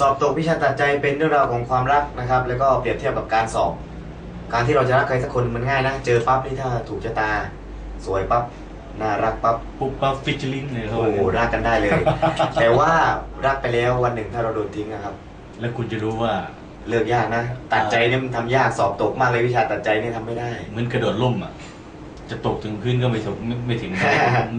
สอบตกวิชาตัดใจเป็นเรื่องราวของความรักนะครับ แล้วก็เปรียบเทียบกับการสอบ การที่เราจะรักใครสักคนมันง่ายนะ เจอปั๊บนี่ถ้าถูกชะตา สวยปั๊บน่ารักปั๊บปุ๊บปั๊บฟิชเชอร์ลิงเลยเขาโอ้ว่าโหงั้นรักกันได้เลย แต่ว่ารักไปแล้ววันหนึ่งถ้าเราโดนทิ้งนะครับ แล้วคุณจะรู้ว่าเลือกยากนะ ตัดใจเนี่ยมันทำยากสอบตกมากเลยวิชาตัดใจเนี่ยทำไม่ได้ เหมือนกระโดดล่มอะ จะตกถึงพื้นก็ไม่ถึงไม่ไม่ถึงนะ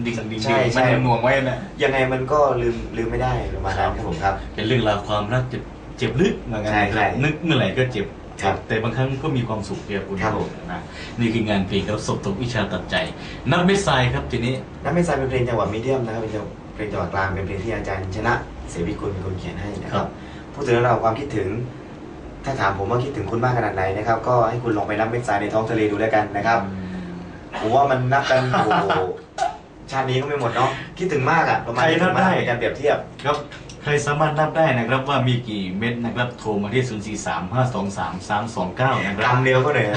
ดิ่งดิ่งใช่ดิ่งใช่ มันหน่วงไว้นะยังไงมันก็ลืมลืมไม่ได้ประมาณนั้นครับผมครับ เป็นเรื่องราวความรักเจ็บเจ็บลึกเหมือนกันใช่ใช่นึกเมื่อไหร่ก็เจ็บ ครับแต่บางครั้งก็มีความสุขเพียคุณครับผม นะนี่คืองานเพลงครับสบตกวิชาตัดใจ นักเบสไซด์ครับทีนี้นั่นไม่ใช่เป็นเพลงจังหวะมีเดียมนะครับเป็นเพลงจังหวะกลางเป็นเพลงที่อาจารย์ชนะเสวิกุลเป็นคนเขียนให้นะคครัรับบ พูดถึงเรื่องราวความคิดถึง ถ้าถามผมว่าคิดถึงคุณมากขนาดไหนนะครับก็ให้คุณลองไปนับเม็ดทรายในท้องทะเลดูแล้วกันนะครับ ผมว่ามันนับกันโอ้โหชาตินี้ก็ไม่หมดเนาะคิดถึงมากอะประมาณใครคิดถึงมากนับได้ ในการเปรียบเทียบ ครับ ใครสามารถนับได้นะครับว่ามีกี่เม็ดนะครับโทรมาที่ 0 4 3 5 2 3 3 2 9 นะคกรับำเดียวก็เหนื่อย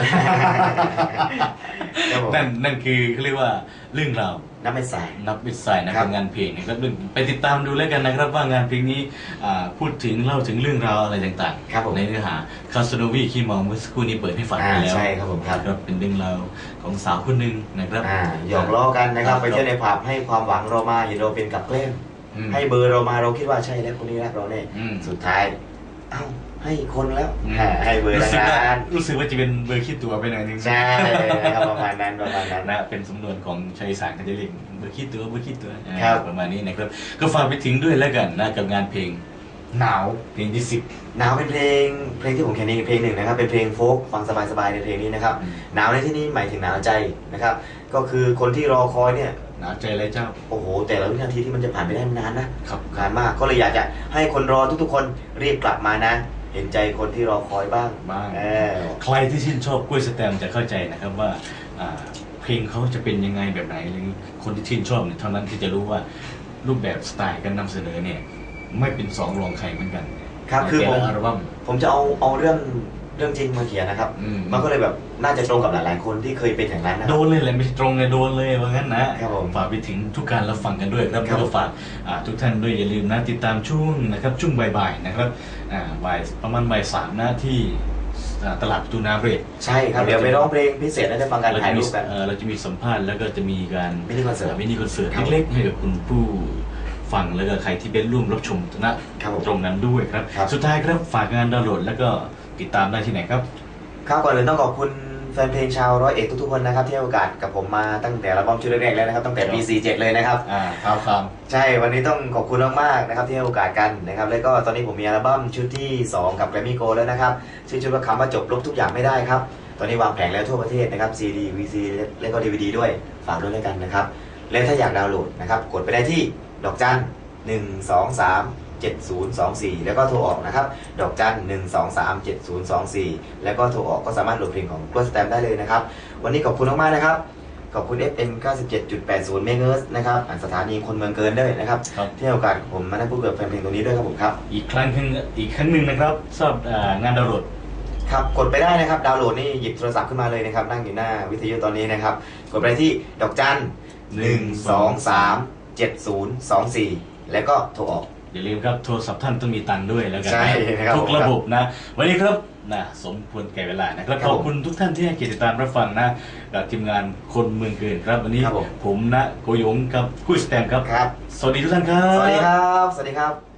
ครับผมนั่นนั่นคือเขาเรียกว่าเรื่องราวนับเม็ดทรายนับวิสายนะคครัรับบงานเพลงนะครับไปติดตามดูแล้วกันนะครับว่างานเพลงนี้อ่าพูดถึงเล่าถึงเรื่องราวอะไรต่างครับผมในเนื้อหาคาสโนวีขี้เมองเมื่อสักครู่นี้เปิดให้ฟังไปแล้วอ่าใช่ครับผมครับ ครับเป็นเรื่องราวของสาวคนหนึ่งนะครับอ่าหยอกล้อกันนะครับ ไปเที่ยวในผับให้ความหวังเรามาเห็นเราเป็นกับแกล้มอืม ให้เบอร์เรามาเราคิดว่าใช่แล้วคนนี้รักเราแน่อืมสุดท้าย เอ้าให้คนแล้วอืมอ่าให้เบอร์รู้ละสึกว่ากันรู้สึกว่าจะเป็นเบอร์คิดตัวไปหน่อยนึงใช่นะครับประมาณนั้นประมาณนั้นนะเป็นสำนวนของชายสารเขาจะเรียกเบอร์คิดตัวเบอร์คิดตัวครับประมาณนี้นะครับก็ฝากไปถึงด้วยแล้วกันนะกับงานเพลง หนาวเพลงที่สิบหนาวเป็นเพลงเพลงที่ผมเขียนเองเพลงหนึ่งนะครับเป็นเพลงโฟกฟังสบายๆในเพลงนี้นะครับอืมหนาวในที่นี้หมายถึงหนาวใจนะครับ ก็คือคนที่รอคอยเนี่ยหนาวใจเลยเจ้าโอ้โห แต่ละวินาทีที่มันจะผ่านไปได้มันนานนะครับนานมากก็เลยอยากจะให้คนรอทุกๆ คนรีบกลับมานะ เห็นใจคนที่รอคอยบ้างบ้างเออใครที่ชื่นชอบกล้วยสแตมป์จะเข้าใจนะครับว่าอ่าเพลงเขาจะเป็นยังไงแบบไหนอะไรอย่างนี้คนที่ชื่นชอบเนี่ยเท่านั้นที่จะรู้ว่ารูปแบบสไตล์การนำเสนอเนี่ย ไม่เป็นสองรองใครเหมือนกันครับคือในผมแต่ละอัลบั้ม ผมจะเอาเอาเรื่องเรื่องจริงมาเขียนนะครับ อืม มันก็เลยแบบน่าจะตรงกับหลายๆคนที่เคยเป็นอย่างนั้นนะคโดรับนเลยแหละไม่ใช่ตรงเลยโดนเลยว่างั้นนะครับผมฝากไปถึงทุกการรับฟังกันด้วยครับครับแล้วก็ฝากอ่าทุกท่านด้วยอย่าลืมนะติดตามช่วงนะครับช่วงบ่ายๆนะครับอ่าบ่ายประมาณบ่ายสามนะที่อ่าตลาดประตูน้ำเรศใช่ครับเดี๋ยวไปร้องเพลงพิเศษแล้วจะฟังการเราถ่าจะยมีรูปกัน เอ่อเราจะมีสัมภาษณ์แล้วก็จะมีการมินิคอนเสิร์ตมินิคอนเสิร์ตครับ เล็กๆให้กับคุณผู้ ฟังแล้วก็ใครที่เป็นร่วมรับชมนะครับผมตรงนั้นด้วยครับ ครับ สุดท้ายครับฝากงานดาวน์โหลดแล้วก็ติดตามได้ที่ไหนครับ ครับก่อนอื่นต้องขอบคุณแฟนเพลงชาวร้อยเอกทุกๆคนนะครับที่ให้โอกาสกับผมมาตั้งแต่อัลบั้มชุดแรกๆแล้วนะครับตั้งแต่ปี47เลยนะครับ อ่าครับครับ ใช่ วันนี้ต้องขอบคุณมากๆนะครับที่ให้โอกาสกันนะครับ แล้วก็ตอนนี้ผมมีอัลบั้มชุดที่ 2 กับ Grammy Go แล้วนะครับ ชื่อชุดว่าคำว่าจบลบทุกอย่างไม่ได้ครับ ตอนนี้วางแผงแล้วทั่วประเทศนะครับ CD VC แล้วก็ DVD ด้วย ฝากด้วยแล้วกันนะครับ และถ้าอยากดาวน์โหลดนะครับ กดไปได้ที่ ดอกจัน1 2 3 7024 แล้วก็โทรออกนะครับ ดอกจัน1 2 3 7024 แล้วก็โทรออกก็สามารถโหลดเพลงของกล้วยสแตมได้เลยนะครับ วันนี้ขอบคุณมากๆนะครับ ขอบคุณ FM 97.80เมกะเฮิรตซ์นะครับอ่านสถานีคนเมืองเกินด้วยนะครับครับที่ให้โอกาสผมมาได้พูดกับแฟนเพลงตรงนี้ด้วยครับผมครับ อีกครั้งหนึ่งอีกครั้งหนึ่งนะครับสำหรับอ่างานดาวน์โหลดครับ กดไปได้นะครับ ดาวน์โหลดนี่หยิบโทรศัพท์ขึ้นมาเลยนะครับ นั่งอยู่หน้าวิทยุตอนนี้นะครับ กดไปที่ดอกจัน1 2 3 70 24 แล้วก็โทรออก อย่าลืมครับโทรศัพท์ท่านต้องมีตังค์ด้วยแล้วกันใช่ครับทุกระบบนะ วันนี้ครับนะสมควรแก่เวลานะครับครับขอบคุณทุกท่านที่ให้เกียรติติดตามรับฟังนะกับทีมงานคนเมืองเกินครับวันนี้ครับผมผมนะโกยงกับกุ้ยสแตมครับครับ สวัสดีทุกท่านครับ สวัสดีครับ สวัสดีครับ